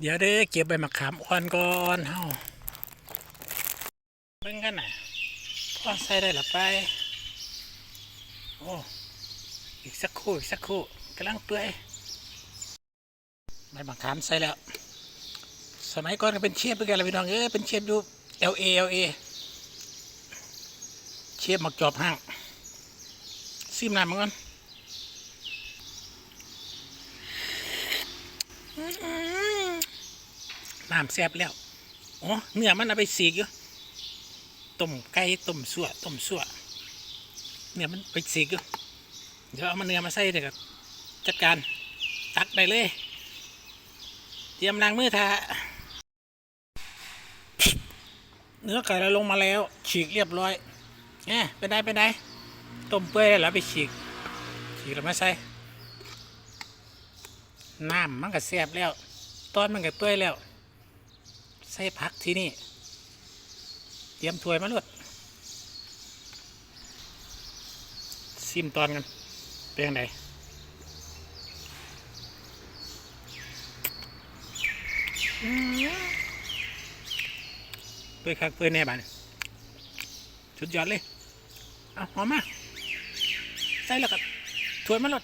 เดี๋ยวเด้อเก็บใบมะขามอ่อนก่อนเฮาเบิ่งกันน่ะพอใส่ได้ละไป โอ้อีกสักครู่อีกสักครู่กำลังเปื่อยใบมะขามใส่แล้ว สมัยก่อนก็เป็นเชฟเหมือนกันเลยพี่น้องเอ้ยเป็นเชฟดู LA LA เชฟหมักจอบห้างซิมน้ำเหมือนกัน น้ำแซ่บแล้วอ๋อเนื้อมันเอาไปสีกอยู่ต้มไก่ต้มสั่วต้มสั่วเนื้อมันไปสีกอยู่เดี๋ยวเอามาเนื้อมาใส่เดี๋ยวจัดการตักได้เลย เตรียมล้างมือทาเนื้อไก่เราลงมาแล้ว ฉีกเรียบร้อยเนี่ยเป็นไงเป็นไงต้มเปื่อยแล้วไปฉีก ฉีกแล้วมาใส่น้ำมันก็แซ่บแล้ว ตอนมันก็เปื่อยแล้ว ใส่ผักที่นี่ เตรียมถ้วยมาลวดซิมตอนกัน เป็นยังไงเปื่อยคักเปื่อยแน่บ้านชุดยอดเลย เอาหอมมา ใส่แล้วก็ถ้วยมาลด